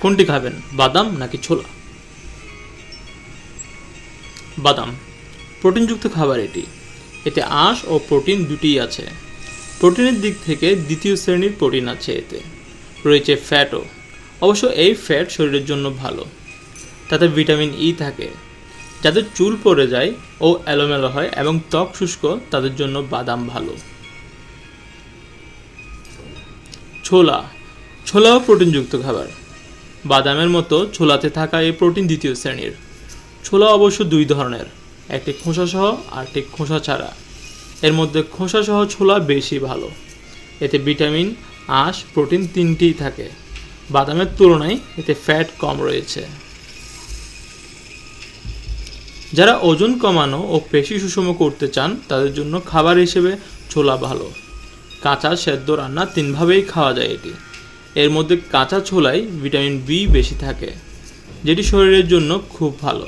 কোনটি খাবেন, বাদাম নাকি ছোলা? বাদাম, প্রোটিনযুক্ত খাবার এটি। এতে আঁশ ও প্রোটিন দুটিই আছে। প্রোটিনের দিক থেকে দ্বিতীয় শ্রেণির প্রোটিন আছে এতে। রয়েছে ফ্যাটও। অবশ্য এই ফ্যাট শরীরের জন্য ভালো। তাতে ভিটামিন ই থাকে। যাদের চুল পড়ে যায় ও এলোমেলো হয় এবং ত্বক শুষ্ক, তাদের জন্য বাদাম ভালো। ছোলা ছোলাও প্রোটিনযুক্ত খাবার। বাদামের মতো ছোলাতে থাকা এই প্রোটিন দ্বিতীয় শ্রেণির। ছোলা অবশ্য দুই ধরনের, একটি খোসাসহ আর একটি খোসা ছাড়া এর মধ্যে খোসাসহ ছোলা বেশি ভালো। এতে ভিটামিন, আঁশ, প্রোটিন তিনটিই থাকে। বাদামের তুলনায় এতে ফ্যাট কম রয়েছে। যারা ওজন কমানো ও পেশি সুষম করতে চান, তাদের জন্য খাবার হিসেবে ছোলা ভালো। কাঁচা, সেদ্ধ রান্না তিনভাবেই খাওয়া যায় এটি। এর মধ্যে কাঁচা ছোলায় ভিটামিন বি বেশি থাকে, যেটি শরীরের জন্য খুব ভালো।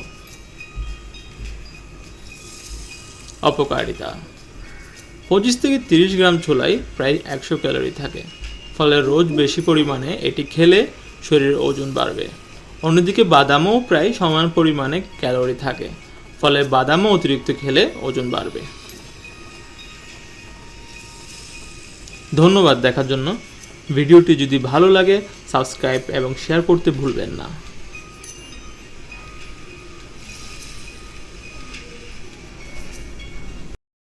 অপকারিতা। পঁচিশ থেকে তিরিশ গ্রাম ছোলায় প্রায় একশো ক্যালোরি থাকে, ফলে রোজ বেশি পরিমাণে এটি খেলে শরীরের ওজন বাড়বে। অন্যদিকে বাদামও প্রায় সমান পরিমাণে ক্যালোরি থাকে, ফলে বাদামও অতিরিক্ত খেলে ওজন বাড়বে। ধন্যবাদ দেখার জন্য। ভিডিওটি যদি ভালো লাগে সাবস্ক্রাইব এবং শেয়ার করতে ভুলবেন না।